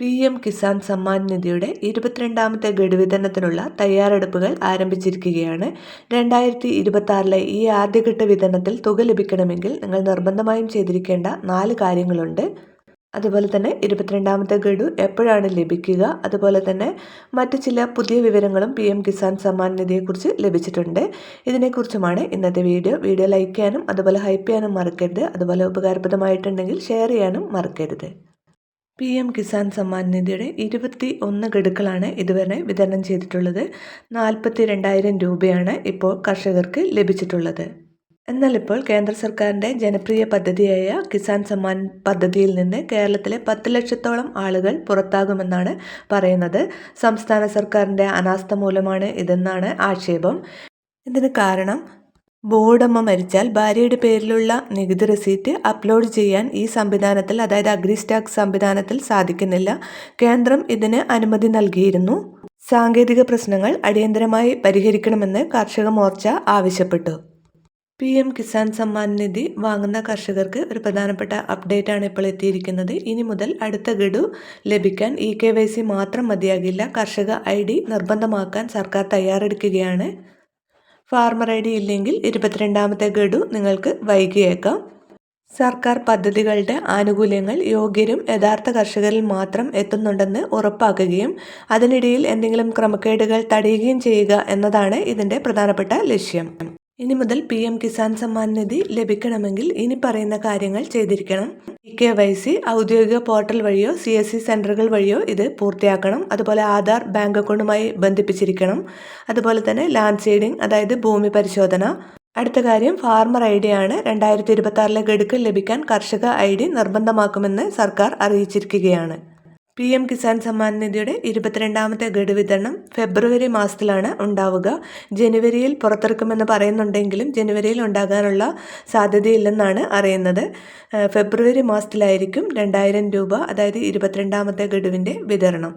P M Kisan Samman നിധിയുടെ ഇരുപത്തിരണ്ടാമത്തെ ഗഡു വിതരണത്തിനുള്ള തയ്യാറെടുപ്പുകൾ ആരംഭിച്ചിരിക്കുകയാണ്. രണ്ടായിരത്തി ഇരുപത്തി ഈ ആദ്യഘട്ട വിതരണത്തിൽ തുക ലഭിക്കണമെങ്കിൽ നിങ്ങൾ നിർബന്ധമായും ചെയ്തിരിക്കേണ്ട നാല് കാര്യങ്ങളുണ്ട്. അതുപോലെ തന്നെ ഇരുപത്തിരണ്ടാമത്തെ ഗഡു എപ്പോഴാണ് ലഭിക്കുക? അതുപോലെ തന്നെ മറ്റ് ചില പുതിയ വിവരങ്ങളും പി എം കിസാൻ സമ്മാൻ നിധിയെക്കുറിച്ച് ലഭിച്ചിട്ടുണ്ട്. ഇതിനെക്കുറിച്ചുമാണ് ഇന്നത്തെ വീഡിയോ. വീഡിയോ ലൈക്ക് ചെയ്യാനും അതുപോലെ ഹൈപ്പ് ചെയ്യാനും മറക്കരുത്. അതുപോലെ ഉപകാരപ്രദമായിട്ടുണ്ടെങ്കിൽ ഷെയർ ചെയ്യാനും മറക്കരുത്. പി എം കിസാൻ സമ്മാൻ നിധിയുടെ ഇരുപത്തി ഒന്ന് ഗഡുക്കളാണ് ഇതുവരെ വിതരണം ചെയ്തിട്ടുള്ളത്. നാൽപ്പത്തി രണ്ടായിരം രൂപയാണ് ഇപ്പോൾ കർഷകർക്ക് ലഭിച്ചിട്ടുള്ളത്. എന്നാൽ ഇപ്പോൾ കേന്ദ്ര സർക്കാരിന്റെ ജനപ്രിയ പദ്ധതിയായ കിസാൻ സമ്മാൻ പദ്ധതിയിൽ നിന്ന് കേരളത്തിലെ പത്ത് ലക്ഷത്തോളം ആളുകൾ പുറത്താകുമെന്നാണ് പറയുന്നത്. സംസ്ഥാന സർക്കാരിന്റെ അനാസ്ഥ മൂലമാണ് ഇതെന്നാണ് ആക്ഷേപം. ഇതിന് കാരണം ബോർഡമ്മ മരിച്ചാൽ ഭാര്യയുടെ പേരിലുള്ള നികുതി റെസീറ്റ് അപ്ലോഡ് ചെയ്യാൻ ഈ സംവിധാനത്തിൽ അതായത് അഗ്രിസ്റ്റാക്സ് സംവിധാനത്തിൽ സാധിക്കുന്നില്ല. കേന്ദ്രം ഇതിന് അനുമതി നൽകിയിരുന്നു. സാങ്കേതിക പ്രശ്നങ്ങൾ അടിയന്തരമായി പരിഹരിക്കണമെന്ന് കർഷക മോർച്ച ആവശ്യപ്പെട്ടു. പി എം കിസാൻ സമ്മാൻ നിധി വാങ്ങുന്ന കർഷകർക്ക് ഒരു പ്രധാനപ്പെട്ട അപ്ഡേറ്റ് ആണ് ഇപ്പോൾ എത്തിയിരിക്കുന്നത്. ഇനി മുതൽ അടുത്ത ഗഡു ലഭിക്കാൻ ഇ കെ വൈ സി മാത്രം മതിയാകില്ല. കർഷക ഐ ഡി നിർബന്ധമാക്കാൻ സർക്കാർ തയ്യാറെടുക്കുകയാണ്. ഫാർമർ ഐ ഡി ഇല്ലെങ്കിൽ ഇരുപത്തിരണ്ടാമത്തെ ഗഡു നിങ്ങൾക്ക് വൈകിയേക്കാം. സർക്കാർ പദ്ധതികളുടെ ആനുകൂല്യങ്ങൾ യോഗ്യരും യഥാർത്ഥ കർഷകരിൽ മാത്രം എത്തുന്നുണ്ടെന്ന് ഉറപ്പാക്കുകയും അതിനിടയിൽ എന്തെങ്കിലും ക്രമക്കേടുകൾ തടയുകയും ചെയ്യുക എന്നതാണ് ഇതിന്റെ പ്രധാനപ്പെട്ട ലക്ഷ്യം. ഇനി മുതൽ പി എം കിസാൻ സമ്മാൻ നിധി ലഭിക്കണമെങ്കിൽ ഇനി പറയുന്ന കാര്യങ്ങൾ ചെയ്തിരിക്കണം. ഇ കെ വൈ സി ഔദ്യോഗിക പോർട്ടൽ വഴിയോ സി എസ് സി സെന്ററുകൾ വഴിയോ ഇത് പൂർത്തിയാക്കണം. അതുപോലെ ആധാർ ബാങ്ക് അക്കൗണ്ടുമായി ബന്ധിപ്പിച്ചിരിക്കണം. അതുപോലെ തന്നെ ലാൻഡ് സീഡിംഗ് അതായത് ഭൂമി പരിശോധന. അടുത്ത കാര്യം ഫാർമർ ഐ ഡി ആണ് രണ്ടായിരത്തി ഇരുപത്തി ആറിലെ ലഭിക്കാൻ കർഷക ഐ ഡി നിർബന്ധമാക്കുമെന്ന് സർക്കാർ അറിയിച്ചിരിക്കുകയാണ്. പി എം കിസാൻ സമ്മാൻ നിധിയുടെ ഇരുപത്തിരണ്ടാമത്തെ ഗഡു വിതരണം ഫെബ്രുവരി മാസത്തിലാണ് ഉണ്ടാവുക. ജനുവരിയിൽ പുറത്തിറക്കുമെന്ന് പറയുന്നുണ്ടെങ്കിലും ജനുവരിയിൽ ഉണ്ടാകാനുള്ള സാധ്യതയില്ലെന്നാണ് അറിയുന്നത്. ഫെബ്രുവരി മാസത്തിലായിരിക്കും രണ്ടായിരം രൂപ അതായത് ഇരുപത്തിരണ്ടാമത്തെ ഗഡുവിന്റെ വിതരണം.